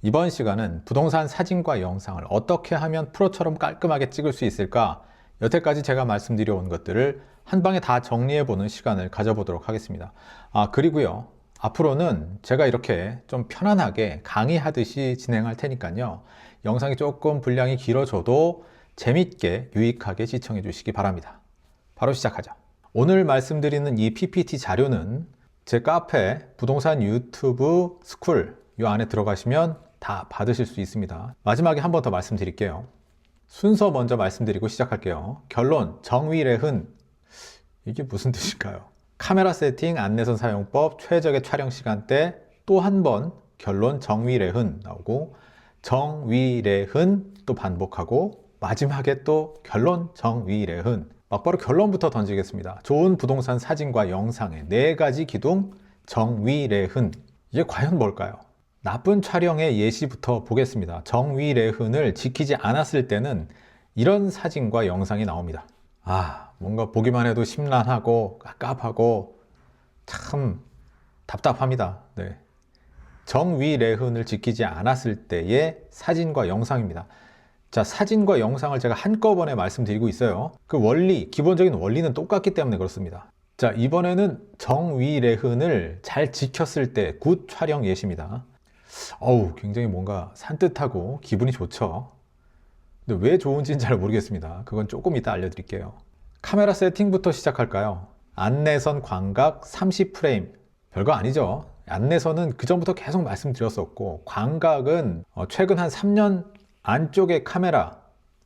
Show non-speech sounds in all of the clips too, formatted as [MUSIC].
이번 시간은 부동산 사진과 영상을 어떻게 하면 프로처럼 깔끔하게 찍을 수 있을까? 여태까지 제가 말씀드려 온 것들을 한 방에 다 정리해 보는 시간을 가져보도록 하겠습니다. 아, 그리고요. 앞으로는 제가 이렇게 좀 편안하게 강의하듯이 진행할 테니까요. 영상이 조금 분량이 길어져도 재밌게 유익하게 시청해 주시기 바랍니다. 바로 시작하죠. 오늘 말씀드리는 이 PPT 자료는 제 카페 부동산 유튜브 스쿨 이 안에 들어가시면 다 받으실 수 있습니다. 마지막에 한 번 더 말씀드릴게요. 순서 먼저 말씀드리고 시작할게요. 결론 정위례 흔 이게 무슨 뜻일까요? 카메라 세팅, 안내선 사용법, 최적의 촬영 시간대 또 한 번 결론 정위례 흔 나오고 정위례 흔 또 반복하고 마지막에 또 결론 정위례 흔 막바로 결론부터 던지겠습니다. 좋은 부동산 사진과 영상의 네 가지 기둥 정위례 흔 이게 과연 뭘까요? 나쁜 촬영의 예시부터 보겠습니다. 정위례흔을 지키지 않았을 때는 이런 사진과 영상이 나옵니다. 아, 뭔가 보기만 해도 심란하고 깝깝하고 참 답답합니다. 네. 정위례흔을 지키지 않았을 때의 사진과 영상입니다. 자, 사진과 영상을 제가 한꺼번에 말씀드리고 있어요. 그 원리, 기본적인 원리는 똑같기 때문에 그렇습니다. 자, 이번에는 정위례흔을 잘 지켰을 때 굿 촬영 예시입니다. 어우, 굉장히 뭔가 산뜻하고 기분이 좋죠. 근데 왜 좋은지는 잘 모르겠습니다. 그건 조금 이따 알려드릴게요. 카메라 세팅부터 시작할까요? 안내선 광각 30프레임. 별거 아니죠. 안내선은 그 전부터 계속 말씀드렸었고, 광각은 어, 최근 한 3년 안쪽에 카메라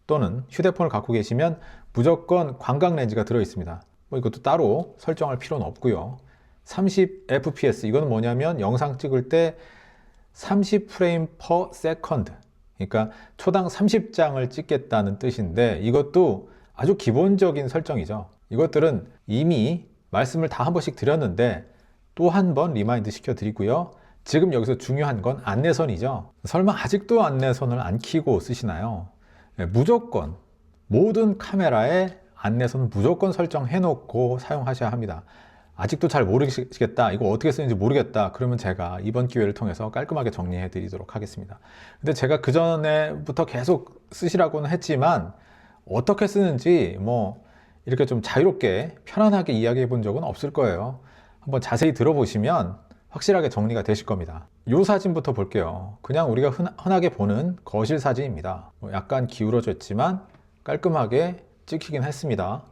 또는 휴대폰을 갖고 계시면 무조건 광각 렌즈가 들어 있습니다. 뭐 이것도 따로 설정할 필요는 없고요. 30fps 이거는 뭐냐면 영상 찍을 때 30프레임 per second 그러니까 초당 30장을 찍겠다는 뜻인데 이것도 아주 기본적인 설정이죠. 이것들은 이미 말씀을 다 한 번씩 드렸는데 또 한 번 리마인드 시켜 드리고요. 지금 여기서 중요한 건 안내선이죠. 설마 아직도 안내선을 안 켜고 쓰시나요? 네, 무조건 모든 카메라에 안내선 무조건 설정해 놓고 사용하셔야 합니다. 아직도 잘 모르시겠다, 이거 어떻게 쓰는지 모르겠다, 그러면 제가 이번 기회를 통해서 깔끔하게 정리해 드리도록 하겠습니다. 근데 제가 그 전에부터 계속 쓰시라고는 했지만 어떻게 쓰는지 뭐 이렇게 좀 자유롭게 편안하게 이야기해 본 적은 없을 거예요. 한번 자세히 들어보시면 확실하게 정리가 되실 겁니다. 이 사진부터 볼게요. 그냥 우리가 흔, 하게 보는 거실 사진입니다. 뭐 약간 기울어져 있지만 깔끔하게 찍히긴 했습니다.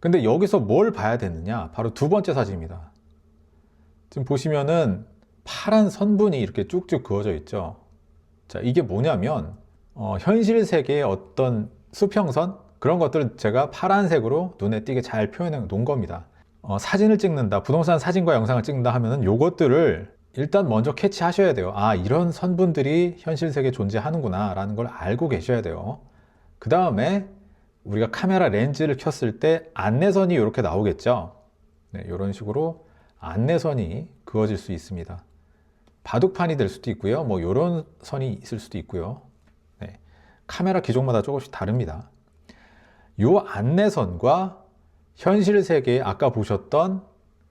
근데 여기서 뭘 봐야 되느냐? 바로 두 번째 사진입니다. 지금 보시면은 파란 선분이 이렇게 쭉쭉 그어져 있죠. 자, 이게 뭐냐면, 어, 현실 세계의 어떤 수평선? 그런 것들을 제가 파란색으로 눈에 띄게 잘 표현해 놓은 겁니다. 어, 사진을 찍는다, 부동산 사진과 영상을 찍는다 하면은 요것들을 일단 먼저 캐치하셔야 돼요. 아, 이런 선분들이 현실 세계에 존재하는구나, 라는 걸 알고 계셔야 돼요. 그 다음에 우리가 카메라 렌즈를 켰을 때 안내선이 이렇게 나오겠죠. 네, 이런 식으로 안내선이 그어질 수 있습니다. 바둑판이 될 수도 있고요. 뭐 이런 선이 있을 수도 있고요. 네, 카메라 기종마다 조금씩 다릅니다. 이 안내선과 현실 세계에 아까 보셨던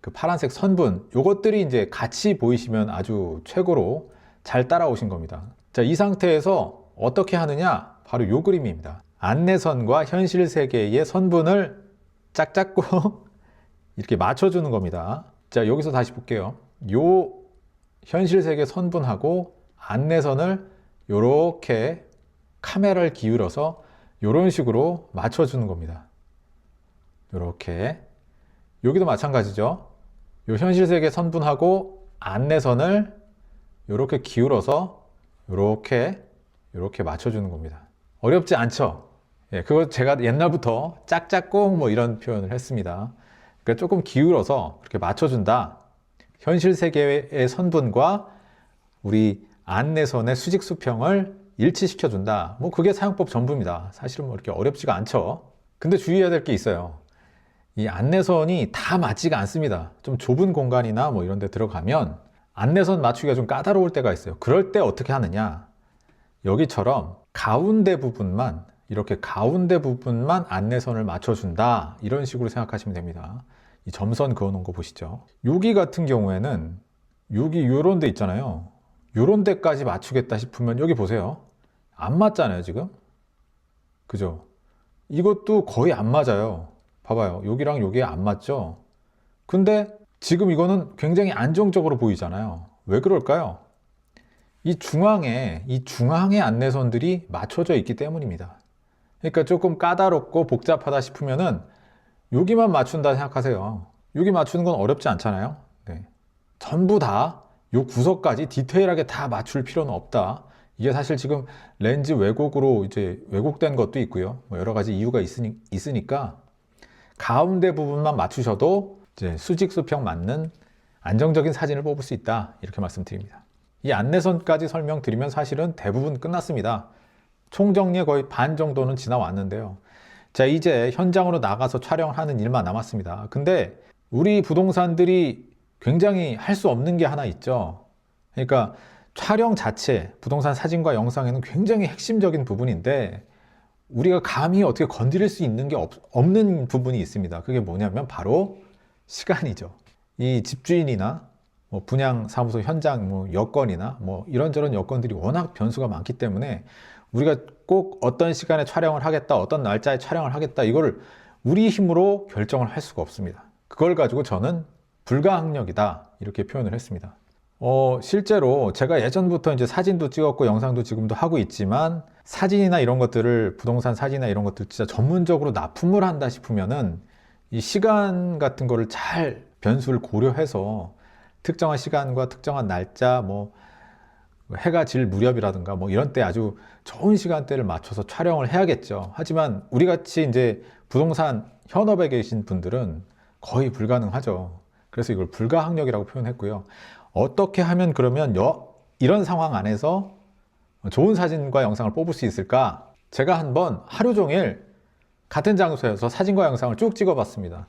그 파란색 선분, 이것들이 이제 같이 보이시면 아주 최고로 잘 따라오신 겁니다. 자, 이 상태에서 어떻게 하느냐? 바로 이 그림입니다. 안내선과 현실 세계의 선분을 짝짝고 [LAUGHS] 이렇게 맞춰주는 겁니다. 자, 여기서 다시 볼게요. 요 현실 세계 선분하고 안내선을 이렇게 카메라를 기울여서 이런 식으로 맞춰주는 겁니다. 이렇게 여기도 마찬가지죠. 요 현실 세계 선분하고 안내선을 이렇게 기울여서 이렇게 이렇게 맞춰주는 겁니다. 어렵지 않죠? 예, 그거 제가 옛날부터 짝짝꿍 뭐 이런 표현을 했습니다. 그러니까 조금 기울어서 그렇게 맞춰준다. 현실 세계의 선분과 우리 안내선의 수직 수평을 일치시켜준다. 뭐 그게 사용법 전부입니다. 사실은 뭐 이렇게 어렵지가 않죠. 근데 주의해야 될 게 있어요. 이 안내선이 다 맞지가 않습니다. 좀 좁은 공간이나 뭐 이런 데 들어가면 안내선 맞추기가 좀 까다로울 때가 있어요. 그럴 때 어떻게 하느냐. 여기처럼 가운데 부분만 이렇게 가운데 부분만 안내선을 맞춰준다 이런 식으로 생각하시면 됩니다 이 점선 그어 놓은 거 보시죠 여기 같은 경우에는 여기 요런 데 있잖아요 요런 데까지 맞추겠다 싶으면 여기 보세요. 안 맞잖아요, 지금. 그죠? 이것도 거의 안 맞아요. 봐봐요. 여기랑 여기 안 맞죠? 근데 지금 이거는 굉장히 안정적으로 보이잖아요. 왜 그럴까요? 이 중앙에, 이 중앙의 안내선들이 맞춰져 있기 때문입니다. 그러니까 조금 까다롭고 복잡하다 싶으면은 여기만 맞춘다 생각하세요. 여기 맞추는 건 어렵지 않잖아요. 네. 전부 다 요 구석까지 디테일하게 다 맞출 필요는 없다. 이게 사실 지금 렌즈 왜곡으로 이제 왜곡된 것도 있고요. 뭐 여러 가지 이유가 있으니, 있으니까 가운데 부분만 맞추셔도 이제 수직 수평 맞는 안정적인 사진을 뽑을 수 있다. 이렇게 말씀드립니다. 이 안내선까지 설명드리면 사실은 대부분 끝났습니다. 총정리의 거의 반 정도는 지나왔는데요. 자, 이제 현장으로 나가서 촬영을 하는 일만 남았습니다. 근데 우리 부동산들이 굉장히 할 수 없는 게 하나 있죠. 그러니까 촬영 자체, 부동산 사진과 영상에는 굉장히 핵심적인 부분인데 우리가 감히 어떻게 건드릴 수 있는 게 없, 없는 부분이 있습니다. 그게 뭐냐면 바로 시간이죠. 이 집주인이나 뭐 분양 사무소 현장 뭐 여건이나 뭐 이런저런 여건들이 워낙 변수가 많기 때문에 우리가 꼭 어떤 시간에 촬영을 하겠다, 어떤 날짜에 촬영을 하겠다, 이거를 우리 힘으로 결정을 할 수가 없습니다. 그걸 가지고 저는 불가항력이다, 이렇게 표현을 했습니다. 어, 실제로 제가 예전부터 이제 사진도 찍었고 영상도 지금도 하고 있지만 사진이나 이런 것들을 부동산 사진이나 이런 것들 진짜 전문적으로 납품을 한다 싶으면은 이 시간 같은 거를 잘 변수를 고려해서 특정한 시간과 특정한 날짜 뭐 해가 질 무렵이라든가 뭐 이런 때 아주 좋은 시간대를 맞춰서 촬영을 해야겠죠. 하지만 우리 같이 이제 부동산 현업에 계신 분들은 거의 불가능하죠. 그래서 이걸 불가항력이라고 표현했고요. 어떻게 하면 그러면 여, 이런 상황 안에서 좋은 사진과 영상을 뽑을 수 있을까? 제가 한번 하루 종일 같은 장소에서 사진과 영상을 쭉 찍어 봤습니다.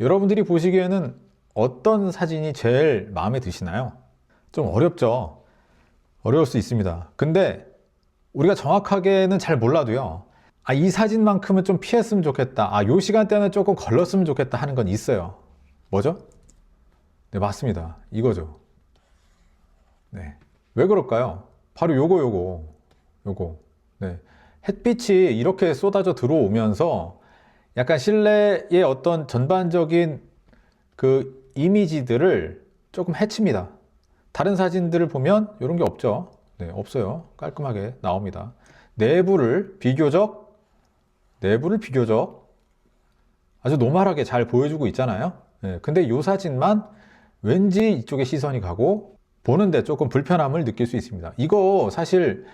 여러분들이 보시기에는 어떤 사진이 제일 마음에 드시나요? 좀 어렵죠? 어려울 수 있습니다. 근데 우리가 정확하게는 잘 몰라도요. 아, 이 사진만큼은 좀 피했으면 좋겠다. 아, 요 시간대는 조금 걸렀으면 좋겠다 하는 건 있어요. 뭐죠? 네, 맞습니다. 이거죠. 네. 왜 그럴까요? 바로 요거, 요거, 요거. 네. 햇빛이 이렇게 쏟아져 들어오면서 약간 실내의 어떤 전반적인 그 이미지들을 조금 해칩니다. 다른 사진들을 보면 이런 게 없죠. 네, 없어요. 깔끔하게 나옵니다. 내부를 비교적, 내부를 비교적 아주 노멀하게 잘 보여주고 있잖아요. 네, 근데 이 사진만 왠지 이쪽에 시선이 가고 보는데 조금 불편함을 느낄 수 있습니다. 이거 사실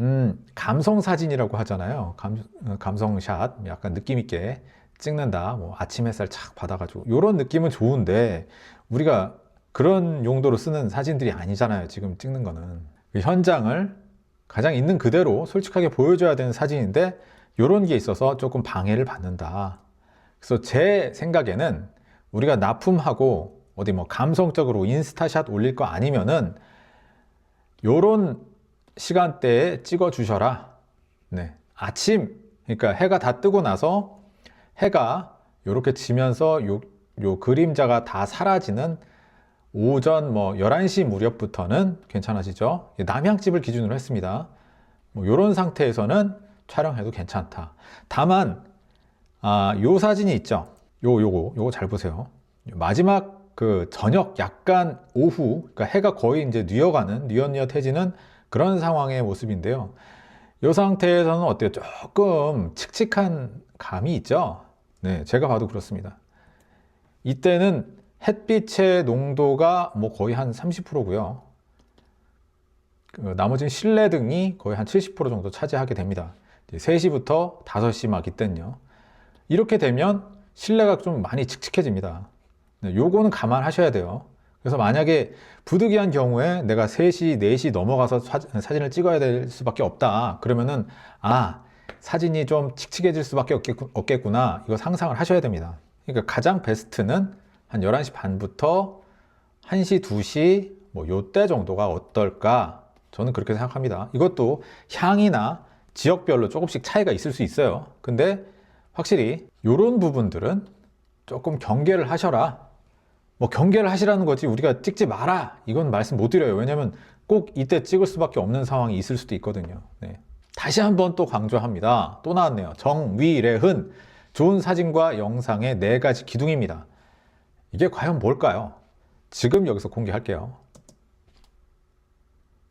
음, 감성 사진이라고 하잖아요. 감, 감성샷, 약간 느낌 있게 찍는다. 뭐 아침 햇살 착 받아가지고 이런 느낌은 좋은데 우리가 그런 용도로 쓰는 사진들이 아니잖아요. 지금 찍는 거는 그 현장을 가장 있는 그대로 솔직하게 보여줘야 되는 사진인데 이런 게 있어서 조금 방해를 받는다. 그래서 제 생각에는 우리가 납품하고 어디 뭐 감성적으로 인스타샷 올릴 거 아니면은 요런 시간대에 찍어 주셔라. 네. 아침, 그러니까 해가 다 뜨고 나서 해가 이렇게 지면서 요, 요 그림자가 다 사라지는 오전 뭐 11시 무렵부터는 괜찮아지죠. 남향집을 기준으로 했습니다. 뭐 이런 상태에서는 촬영해도 괜찮다. 다만 아, 요 사진이 있죠. 요 요거 요거 잘 보세요. 마지막 그 저녁 약간 오후 그러니까 해가 거의 이제 뉘어가는 뉘엿뉘엿해지는 그런 상황의 모습인데요. 이 상태에서는 어때요? 조금 칙칙한 감이 있죠? 네, 제가 봐도 그렇습니다. 이때는 햇빛의 농도가 뭐 거의 한 30%고요. 그 나머지는 실내 등이 거의 한 70% 정도 차지하게 됩니다. 3시부터 5시 막 이때는요. 이렇게 되면 실내가 좀 많이 칙칙해집니다. 네, 요거는 감안하셔야 돼요. 그래서 만약에 부득이한 경우에 내가 3시, 4시 넘어가서 사, 진을 찍어야 될 수밖에 없다. 그러면은, 아, 사진이 좀 칙칙해질 수밖에 없겠구, 나 이거 상상을 하셔야 됩니다. 그러니까 가장 베스트는 한 11시 반부터 1시, 2시, 뭐, 요때 정도가 어떨까? 저는 그렇게 생각합니다. 이것도 향이나 지역별로 조금씩 차이가 있을 수 있어요. 근데 확실히 이런 부분들은 조금 경계를 하셔라. 뭐 경계를 하시라는 거지 우리가 찍지 마라. 이건 말씀 못 드려요. 왜냐면 꼭 이때 찍을 수밖에 없는 상황이 있을 수도 있거든요. 네. 다시 한번 또 강조합니다. 또 나왔네요. 정위례흔 좋은 사진과 영상의 네 가지 기둥입니다. 이게 과연 뭘까요? 지금 여기서 공개할게요.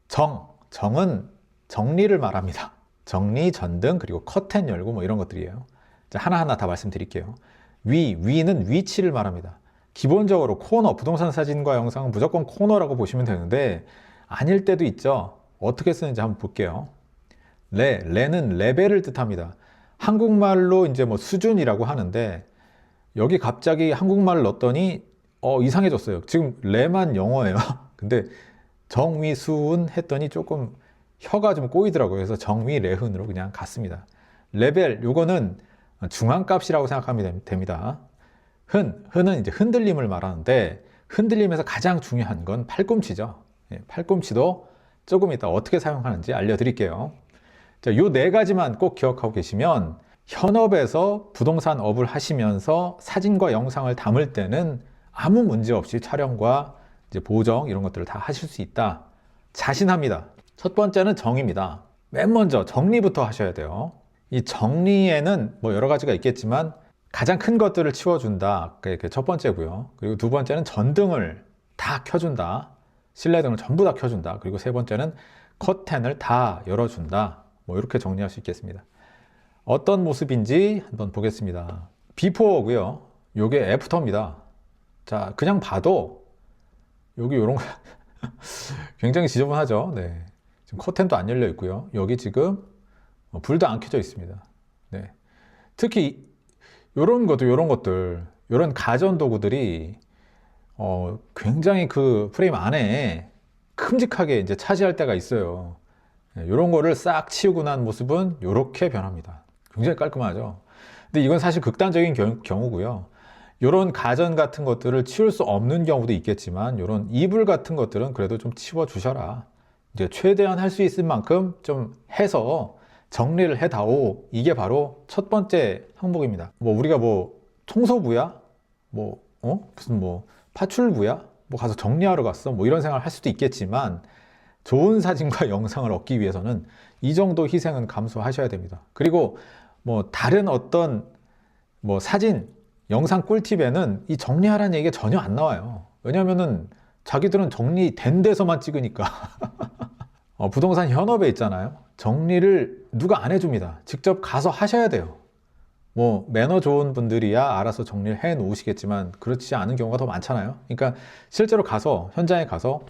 정, 정은 정리를 말합니다. 정리, 전등, 그리고 커튼 열고 뭐 이런 것들이에요. 자, 하나하나 다 말씀드릴게요. 위, 위는 위치를 말합니다. 기본적으로 코너, 부동산 사진과 영상은 무조건 코너라고 보시면 되는데 아닐 때도 있죠. 어떻게 쓰는지 한번 볼게요. 레, 레는 레벨을 뜻합니다. 한국말로 이제 뭐 수준이라고 하는데 여기 갑자기 한국말을 넣었더니 어, 이상해졌어요. 지금 레만 영어예요. [LAUGHS] 근데 정위수은 했더니 조금 혀가 좀 꼬이더라고요. 그래서 정위레흔으로 그냥 갔습니다. 레벨, 요거는 중앙값이라고 생각하면 됩니다. 흔, 흔은 이제 흔들림을 말하는데 흔들림에서 가장 중요한 건 팔꿈치죠. 예, 팔꿈치도 조금 이따 어떻게 사용하는지 알려드릴게요. 자, 요 네 가지만 꼭 기억하고 계시면 현업에서 부동산 업을 하시면서 사진과 영상을 담을 때는 아무 문제 없이 촬영과 보정 이런 것들을 다 하실 수 있다. 자신합니다. 첫 번째는 정의입니다. 맨 먼저 정리부터 하셔야 돼요. 이 정리에는 뭐 여러 가지가 있겠지만 가장 큰 것들을 치워준다. 그게 첫 번째고요. 그리고 두 번째는 전등을 다 켜준다. 실내등을 전부 다 켜준다. 그리고 세 번째는 커튼을 다 열어준다. 뭐 이렇게 정리할 수 있겠습니다. 어떤 모습인지 한번 보겠습니다. 비포고요. 요게 애프터입니다. 자, 그냥 봐도 여기 요런 거 [LAUGHS] 굉장히 지저분하죠. 네. 지금 커튼도 안 열려 있고요. 여기 지금 어, 불도 안 켜져 있습니다. 네. 특히 요런 것도 요런 것들 요런 가전 도구들이 어, 굉장히 그 프레임 안에 큼직하게 이제 차지할 때가 있어요. 네, 요런 거를 싹 치우고 난 모습은 요렇게 변합니다. 굉장히 깔끔하죠. 근데 이건 사실 극단적인 경, 경우고요. 요런 가전 같은 것들을 치울 수 없는 경우도 있겠지만 요런 이불 같은 것들은 그래도 좀 치워 주셔라. 이제 최대한 할 수 있을 만큼 좀 해서 정리를 해다오. 이게 바로 첫 번째 항목입니다. 뭐 우리가 뭐 청소부야? 뭐, 어? 무슨 뭐 파출부야? 뭐 가서 정리하러 갔어? 뭐 이런 생각을 할 수도 있겠지만 좋은 사진과 [LAUGHS] 영상을 얻기 위해서는 이 정도 희생은 감수하셔야 됩니다. 그리고 뭐 다른 어떤 뭐 사진, 영상 꿀팁에는 이 정리하라는 얘기가 전혀 안 나와요. 왜냐면은 자기들은 정리된 데서만 찍으니까. [LAUGHS] 어, 부동산 현업에 있잖아요. 정리를 누가 안 해줍니다. 직접 가서 하셔야 돼요. 뭐 매너 좋은 분들이야 알아서 정리를 해 놓으시겠지만 그렇지 않은 경우가 더 많잖아요. 그러니까 실제로 가서 현장에 가서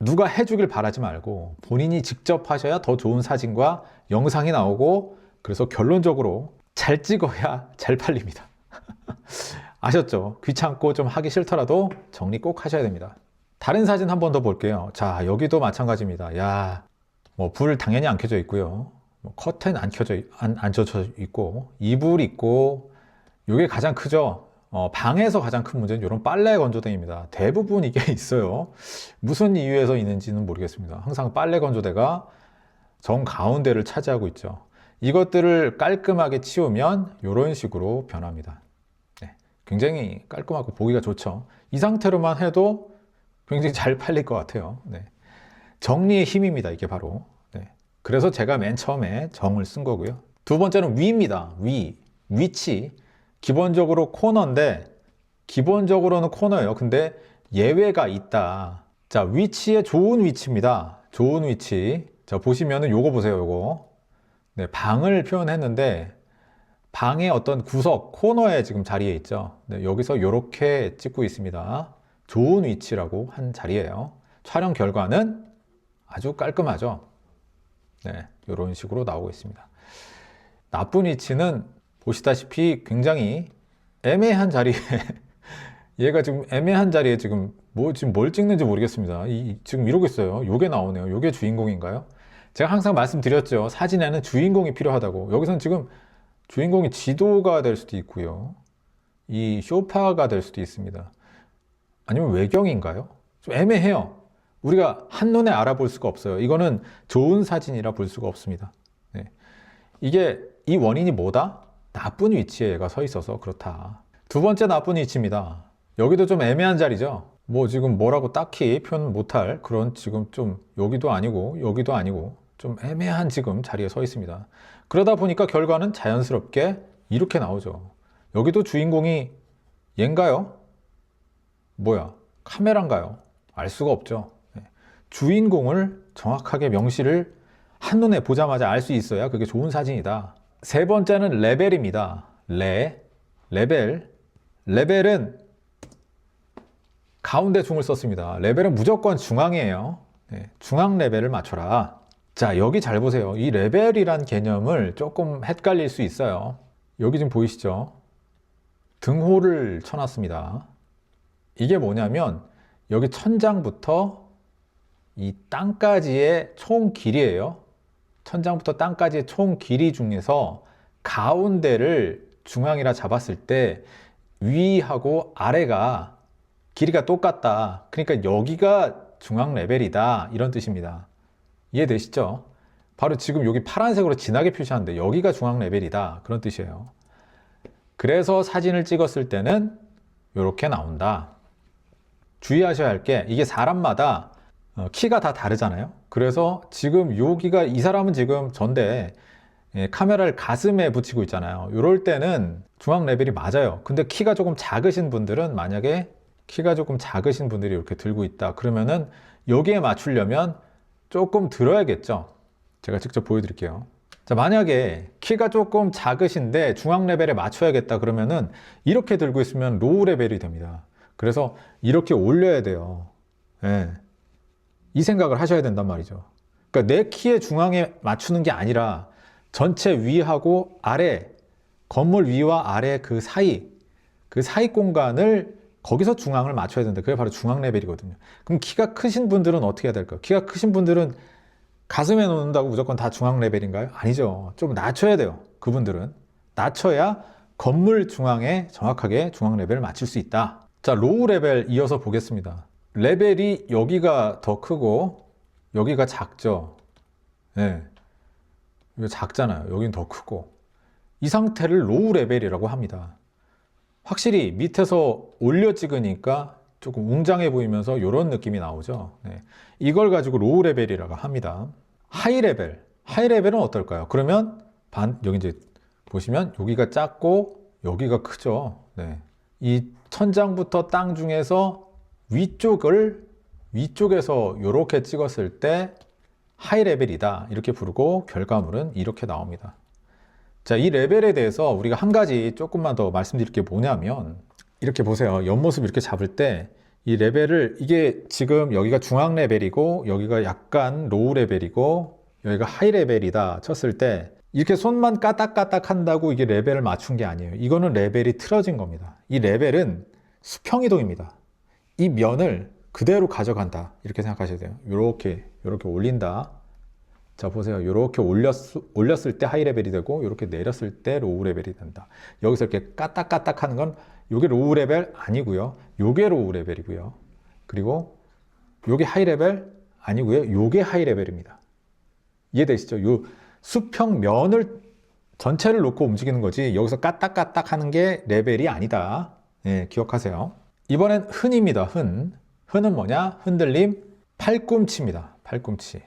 누가 해주길 바라지 말고 본인이 직접 하셔야 더 좋은 사진과 영상이 나오고 그래서 결론적으로 잘 찍어야 잘 팔립니다. [LAUGHS] 아셨죠? 귀찮고 좀 하기 싫더라도 정리 꼭 하셔야 됩니다. 다른 사진 한 번 더 볼게요. 자, 여기도 마찬가지입니다. 야, 뭐 불 당연히 안 켜져 있고요. 뭐 커튼 안 켜져 안, 안 젖혀 있고 이불 있고 이게 가장 크죠. 어, 방에서 가장 큰 문제는 이런 빨래 건조대입니다. 대부분 이게 [LAUGHS] 있어요. 무슨 이유에서 있는지는 모르겠습니다. 항상 빨래 건조대가 정 가운데를 차지하고 있죠. 이것들을 깔끔하게 치우면 이런 식으로 변합니다. 네, 굉장히 깔끔하고 보기가 좋죠. 이 상태로만 해도 굉장히 잘 팔릴 것 같아요. 네. 정리의 힘입니다. 이게 바로. 네. 그래서 제가 맨 처음에 정을 쓴 거고요. 두 번째는 위입니다. 위, 위치. 기본적으로 코너인데 기본적으로는 코너예요. 근데 예외가 있다. 자, 위치에 좋은 위치입니다. 좋은 위치. 자, 보시면은 요거 보세요. 요거. 네, 방을 표현했는데 방의 어떤 구석, 코너에 지금 자리에 있죠. 네, 여기서 요렇게 찍고 있습니다. 좋은 위치라고 한 자리예요. 촬영 결과는 아주 깔끔하죠. 네, 이런 식으로 나오고 있습니다. 나쁜 위치는 보시다시피 굉장히 애매한 자리에 [LAUGHS] 얘가 지금 애매한 자리에 지금 뭐 지금 뭘 찍는지 모르겠습니다. 이, 지금 이러고 있어요. 요게 나오네요. 요게 주인공인가요? 제가 항상 말씀드렸죠. 사진에는 주인공이 필요하다고. 여기서는 지금 주인공이 지도가 될 수도 있고요. 이 쇼파가 될 수도 있습니다. 아니면 외경인가요? 좀 애매해요. 우리가 한눈에 알아볼 수가 없어요. 이거는 좋은 사진이라 볼 수가 없습니다. 네. 이게 이 원인이 뭐다? 나쁜 위치에 얘가 서 있어서 그렇다. 두 번째 나쁜 위치입니다. 여기도 좀 애매한 자리죠. 뭐 지금 뭐라고 딱히 표현 못할 그런 지금 좀 여기도 아니고 여기도 아니고 좀 애매한 지금 자리에 서 있습니다. 그러다 보니까 결과는 자연스럽게 이렇게 나오죠. 여기도 주인공이 얘인가요? 뭐야? 카메라인가요? 알 수가 없죠. 네. 주인공을 정확하게 명시를 한눈에 보자마자 알 수 있어야 그게 좋은 사진이다. 세 번째는 레벨입니다. 레, 레벨. 레벨은 가운데 중을 썼습니다. 레벨은 무조건 중앙이에요. 네, 중앙 레벨을 맞춰라. 자, 여기 잘 보세요. 이 레벨이란 개념을 조금 헷갈릴 수 있어요. 여기 지금 보이시죠? 등호를 쳐놨습니다. 이게 뭐냐면 여기 천장부터 이 땅까지의 총 길이에요. 천장부터 땅까지의 총 길이 중에서 가운데를 중앙이라 잡았을 때 위하고 아래가 길이가 똑같다. 그러니까 여기가 중앙 레벨이다. 이런 뜻입니다. 이해되시죠? 바로 지금 여기 파란색으로 진하게 표시하는데 여기가 중앙 레벨이다. 그런 뜻이에요. 그래서 사진을 찍었을 때는 이렇게 나온다. 주의하셔야 할 게 이게 사람마다 어, 키가 다 다르잖아요. 그래서 지금 여기가 이 사람은 지금 전데 예, 카메라를 가슴에 붙이고 있잖아요. 이럴 때는 중앙 레벨이 맞아요. 근데 키가 조금 작으신 분들은 만약에 키가 조금 작으신 분들이 이렇게 들고 있다. 그러면은 여기에 맞추려면 조금 들어야겠죠. 제가 직접 보여드릴게요. 자, 만약에 키가 조금 작으신데 중앙 레벨에 맞춰야겠다 그러면은 이렇게 들고 있으면 로우 레벨이 됩니다. 그래서 이렇게 올려야 돼요. 예. 이 생각을 하셔야 된단 말이죠. 그러니까 내 키의 중앙에 맞추는 게 아니라 전체 위하고 아래, 건물 위와 아래 그 사이, 그 사이 공간을 거기서 중앙을 맞춰야 된다. 그게 바로 중앙 레벨이거든요. 그럼 키가 크신 분들은 어떻게 해야 될까요? 키가 크신 분들은 가슴에 놓는다고 무조건 다 중앙 레벨인가요? 아니죠. 좀 낮춰야 돼요. 그분들은. 낮춰야 건물 중앙에 정확하게 중앙 레벨을 맞출 수 있다. 자, 로우 레벨 이어서 보겠습니다. 레벨이 여기가 더 크고 여기가 작죠. 네. 이거 작잖아요. 여긴 더 크고. 이 상태를 로우 레벨이라고 합니다. 확실히 밑에서 올려 찍으니까 조금 웅장해 보이면서 이런 느낌이 나오죠. 네. 이걸 가지고 로우 레벨이라고 합니다. 하이 레벨. 하이 레벨은 어떨까요? 그러면 반, 여기 이제 보시면 여기가 작고 여기가 크죠. 네. 이 천장부터 땅 중에서 위쪽을 위쪽에서 이렇게 찍었을 때 하이 레벨이다. 이렇게 부르고 결과물은 이렇게 나옵니다. 자, 이 레벨에 대해서 우리가 한 가지 조금만 더 말씀드릴 게 뭐냐면 이렇게 보세요. 옆모습 이렇게 잡을 때 이 레벨을 이게 지금 여기가 중앙 레벨이고 여기가 약간 로우 레벨이고 여기가 하이 레벨이다 쳤을 때 이렇게 손만 까딱까딱 한다고 이게 레벨을 맞춘 게 아니에요. 이거는 레벨이 틀어진 겁니다. 이 레벨은 수평 이동입니다. 이 면을 그대로 가져간다. 이렇게 생각하셔야 돼요. 이렇게, 이렇게 올린다. 자, 보세요. 이렇게 올렸, 올렸을 때 하이 레벨이 되고, 이렇게 내렸을 때 로우 레벨이 된다. 여기서 이렇게 까딱까딱 하는 건, 요게 로우 레벨 아니고요. 요게 로우 레벨이고요. 그리고 요게 하이 레벨 아니고요. 요게 하이 레벨입니다. 이해되시죠? 요 수평 면을 전체를 놓고 움직이는 거지, 여기서 까딱까딱 하는 게 레벨이 아니다. 예, 기억하세요. 이번엔 흔입니다. 흔. 흔은 뭐냐? 흔들림, 팔꿈치입니다. 팔꿈치.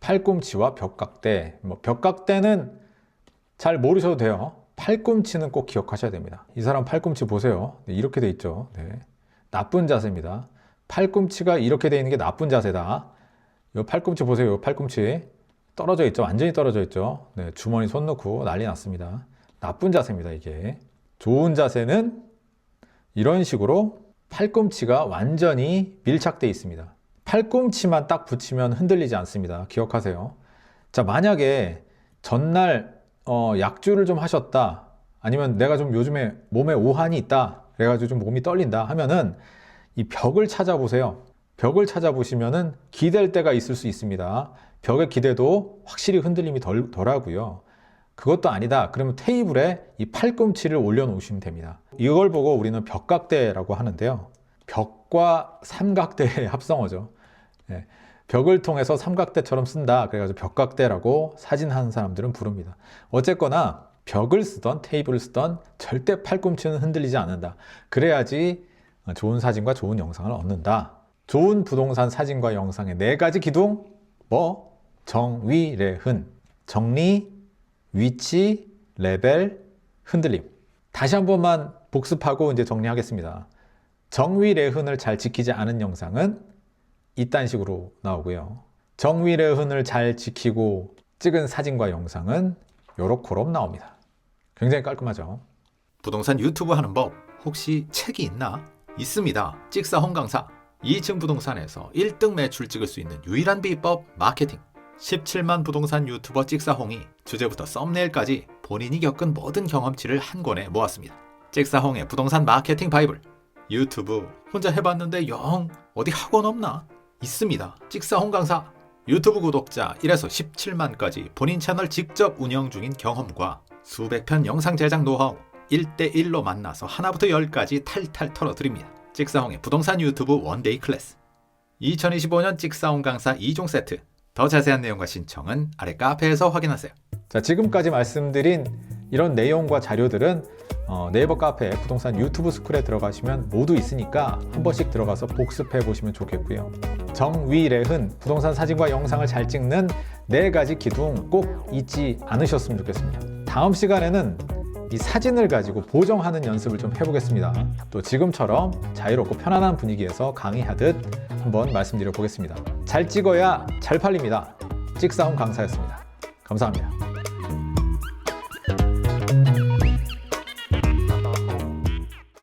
팔꿈치와 벽각대. 뭐 벽각대는 잘 모르셔도 돼요. 팔꿈치는 꼭 기억하셔야 됩니다. 이 사람 팔꿈치 보세요. 네, 이렇게 돼 있죠. 네. 나쁜 자세입니다. 팔꿈치가 이렇게 돼 있는 게 나쁜 자세다. 이 팔꿈치 보세요. 이 팔꿈치 떨어져 있죠. 완전히 떨어져 있죠. 네, 주머니 손 넣고 난리 났습니다. 나쁜 자세입니다. 이게 좋은 자세는 이런 식으로 팔꿈치가 완전히 밀착되어 있습니다. 팔꿈치만 딱 붙이면 흔들리지 않습니다. 기억하세요. 자, 만약에 전날 어, 약주를 좀 하셨다. 아니면 내가 좀 요즘에 몸에 오한이 있다. 그래가지고 좀 몸이 떨린다 하면은 이 벽을 찾아보세요. 벽을 찾아보시면은 기댈 때가 있을 수 있습니다. 벽에 기대도 확실히 흔들림이 덜, 덜하고요. 그것도 아니다. 그러면 테이블에 이 팔꿈치를 올려놓으시면 됩니다. 이걸 보고 우리는 벽각대라고 하는데요. 벽과 삼각대의 [LAUGHS] 합성어죠. 예, 벽을 통해서 삼각대처럼 쓴다. 그래가지고 벽각대라고 사진하는 사람들은 부릅니다. 어쨌거나 벽을 쓰던 테이블을 쓰던 절대 팔꿈치는 흔들리지 않는다. 그래야지 좋은 사진과 좋은 영상을 얻는다. 좋은 부동산 사진과 영상의 네 가지 기둥 뭐 정위례흔 정리 위치 레벨 흔들림 다시 한 번만 복습하고 이제 정리하겠습니다. 정위례흔을 잘 지키지 않은 영상은 이딴 식으로 나오고요. 정위례흔을 잘 지키고 찍은 사진과 영상은 요렇게로 나옵니다. 굉장히 깔끔하죠. 부동산 유튜브 하는 법 혹시 책이 있나? 있습니다. 찍사 홍강사 2층 부동산에서 1등 매출 찍을 수 있는 유일한 비법 마케팅 17만 부동산 유튜버 찍사홍이 주제부터 썸네일까지 본인이 겪은 모든 경험치를 한 권에 모았습니다. 찍사홍의 부동산 마케팅 바이블 유튜브 혼자 해봤는데 영 어디 학원 없나? 있습니다. 찍사 홍 강사 유튜브 구독자 1에서 17만까지 본인 채널 직접 운영 중인 경험과 수백 편 영상 제작 노하우 1대1로 만나서 하나부터 열까지 탈탈 털어드립니다. 찍사홍의 부동산 유튜브 원데이 클래스 2025년 찍사홍 강사 2종 세트 더 자세한 내용과 신청은 아래 카페에서 확인하세요. 자, 지금까지 말씀드린 이런 내용과 자료들은 어, 네이버 카페 부동산 유튜브 스쿨에 들어가시면 모두 있으니까 한 번씩 들어가서 복습해 보시면 좋겠고요. 정위례흔 부동산 사진과 영상을 잘 찍는 네 가지 기둥 꼭 잊지 않으셨으면 좋겠습니다. 다음 시간에는 이 사진을 가지고 보정하는 연습을 좀 해보겠습니다. 또 지금처럼 자유롭고 편안한 분위기에서 강의하듯 한번 말씀드려 보겠습니다. 잘 찍어야 잘 팔립니다. 찍사홍 강사였습니다. 감사합니다.